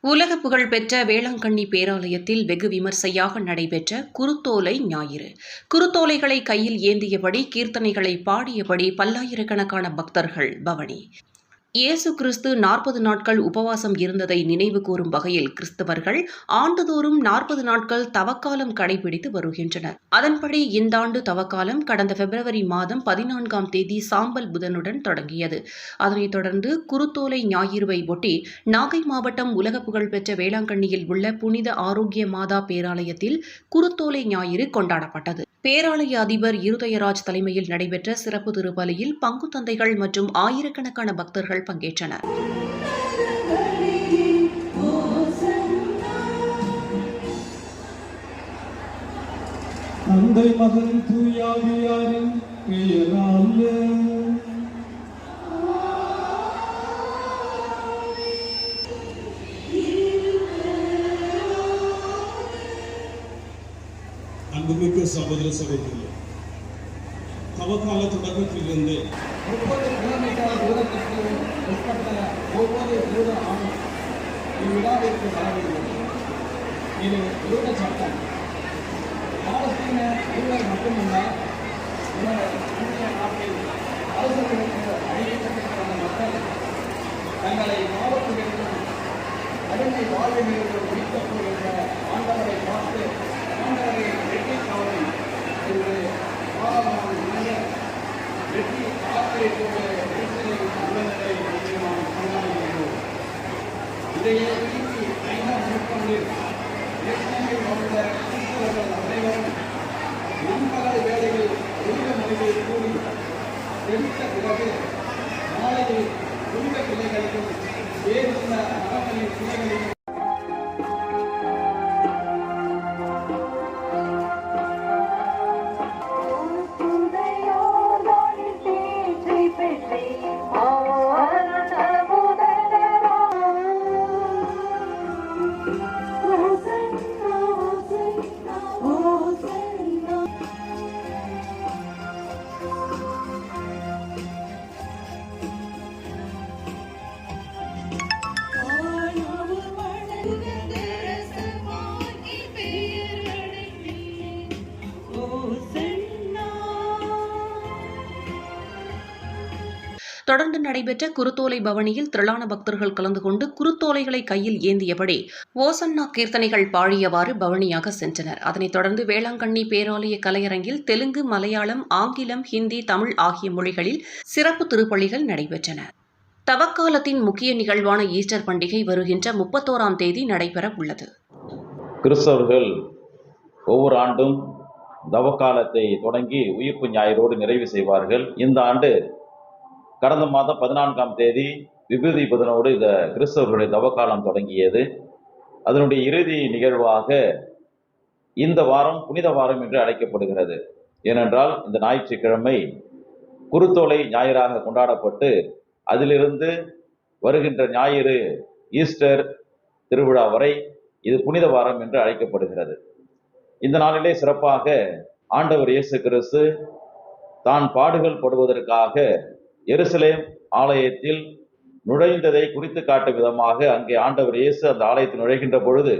உலக புகழ்பெற்ற வேளாங்கண்ணி பேராலயத்தில் வெகு விமர்சையாக நடைபெற்ற குருத்தோலை ஞாயிறு. குருத்தோலைகளை கையில் ஏந்தியபடி கீர்த்தனைகளை பாடியபடி பல்லாயிரக்கணக்கான பக்தர்கள் பவனி. இயேசு கிறிஸ்து நாற்பது நாட்கள் உபவாசம் இருந்ததை நினைவு கூறும் வகையில் கிறிஸ்தவர்கள் ஆண்டுதோறும் நாற்பது நாட்கள் தவக்காலம் கடைபிடித்து வருகின்றனர். அதன்படி இந்த ஆண்டு தவக்காலம் கடந்த பிப்ரவரி மாதம் பதினான்காம் தேதி சாம்பல் புதனுடன் தொடங்கியது. அதனைத் தொடர்ந்து குருத்தோலை ஞாயிறுவை ஒட்டி நாகை மாவட்டம் உலக புகழ்பெற்ற வேளாங்கண்ணியில் உள்ள புனித ஆரோக்கிய மாதா பேராலயத்தில் குருத்தோலை ஞாயிறு கொண்டாடப்பட்டது. பேராலய அதிபர் இருதயராஜ் தலைமையில் நடைபெற்ற சிறப்பு திருப்பலியில் பங்கு தந்தைகள் மற்றும் ஆயிரக்கணக்கான பக்தர்கள் பங்கேற்றனர். தந்தை மகன் தூயாவியாரின் அன்புமிக்க சகோதர சகோதரிகளே தவக்கால தொடக்கத்திலிருந்து முப்பது கிலோமீட்டர் தூரத்திற்கு உட்பட்ட ஒவ்வொரு யூத ஆணும் இவ்விழாவிற்கு வர வேண்டும். இது யூத சட்டம் பாலஸ்தீன யூதர் மட்டுமல்ல இந்திய நாட்டில் அரசுகளுக்கு அழிக்கப்பட்டிருக்கிற மக்கள் தங்களை பாவத்திலிருந்தும் அடிமை வாழ்விலிருந்து மீட்கப் போகின்ற ஆண்டவரை வெற்றி காவலை என்று பாவமான மனிதர் வெற்றி காத்திருக்கின்ற விடுதலை உள்ளதை இன்று நாம் கொண்டாடுகிறோம் இதையே திருப்பி ஐந்தாம் நூற்றாண்டில் ஏற்கனவே வாழ்ந்த கிறிஸ்தவர்கள் அனைவரும் நண்பகல் வேளையில் புனித மொழியை கூறி தெளித்த பிறகு தொடர்ந்து நடைபெற்ற குருத்தோலை பவனியில் திரளான பக்தர்கள் கலந்து கொண்டு குருத்தோலைகளை கையில் ஏந்தியபடி ஓசன்னா கீர்த்தனைகள் பாடியவாறு பவனியாக சென்றனர். அதனைத் தொடர்ந்து வேளாங்கண்ணி பேராலய கலையரங்கில் தெலுங்கு மலையாளம் ஆங்கிலம் ஹிந்தி தமிழ் ஆகிய மொழிகளில் சிறப்பு திருப்பலிகள் நடைபெற்றன. தவக்காலத்தின் முக்கிய நிகழ்வான ஈஸ்டர் பண்டிகை வருகின்ற முப்பத்தோராம் தேதி நடைபெற உள்ளது. கிறிஸ்தவர்கள் ஒவ்வொரு ஆண்டும் தவக்காலத்தை தொடங்கி உயிர்ப்பு ஞாயிறோடு நிறைவு செய்வார்கள். இந்த ஆண்டு கடந்த மாதம் பதினான்காம் தேதி விபூதி புதனோடு இந்த கிறிஸ்தவர்களுடைய தவக்காலம் தொடங்கியது. அதனுடைய இறுதி நிகழ்வாக இந்த வாரம் புனித வாரம் என்று அழைக்கப்படுகிறது. ஏனென்றால் இந்த ஞாயிற்றுக்கிழமை குருத்தோலை ஞாயிறாக கொண்டாடப்பட்டு அதிலிருந்து வருகின்ற ஞாயிறு ஈஸ்டர் திருவிழா வரை இது புனித வாரம் என்று அழைக்கப்படுகிறது. இந்த நாளிலே சிறப்பாக ஆண்டவர் இயேசு கிறிஸ்து தான் பாடுகள் படுவதற்காக எருசலேம் ஆலயத்தில் நுழைந்ததை குறித்து காட்டும் விதமாக அங்கே ஆண்டவர் இயேசு அந்த ஆலயத்தில் நுழைகின்ற பொழுது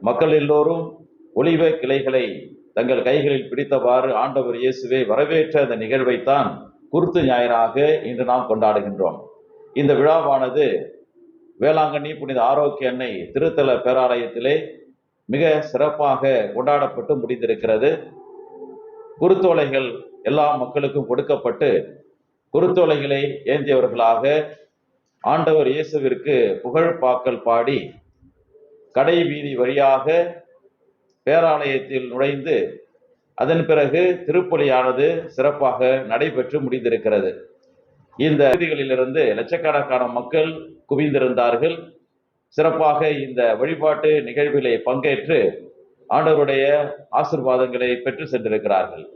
மக்கள் எல்லோரும் ஒளிவ கிளைகளை தங்கள் கைகளில் பிடித்தவாறு ஆண்டவர் இயேசுவை வரவேற்ற அந்த நிகழ்வைத்தான் குருத்து ஞாயிறாக இன்று நாம் கொண்டாடுகின்றோம். இந்த விழாவானது வேளாங்கண்ணி புனித ஆரோக்கிய அன்னை திருத்தல பேராலயத்திலே மிக சிறப்பாக கொண்டாடப்பட்டு முடிந்திருக்கிறது. குருத்தோலைகள் எல்லா மக்களுக்கும் கொடுக்கப்பட்டு குருத்தோலைகளை ஏந்தியவர்களாக ஆண்டவர் இயேசுவிற்கு புகழ் பாக்கல் பாடி கடை வீதி வழியாக பேராலயத்தில் நுழைந்து அதன் பிறகு திருப்பலியானது சிறப்பாக நடைபெற்று முடிந்திருக்கிறது. இந்த பகுதிகளிலிருந்து லட்சக்கணக்கான மக்கள் குவிந்திருந்தார்கள். சிறப்பாக இந்த வழிபாட்டு நிகழ்விலே பங்கேற்று ஆண்டவருடைய ஆசிர்வாதங்களை பெற்று சென்றிருக்கிறார்கள்.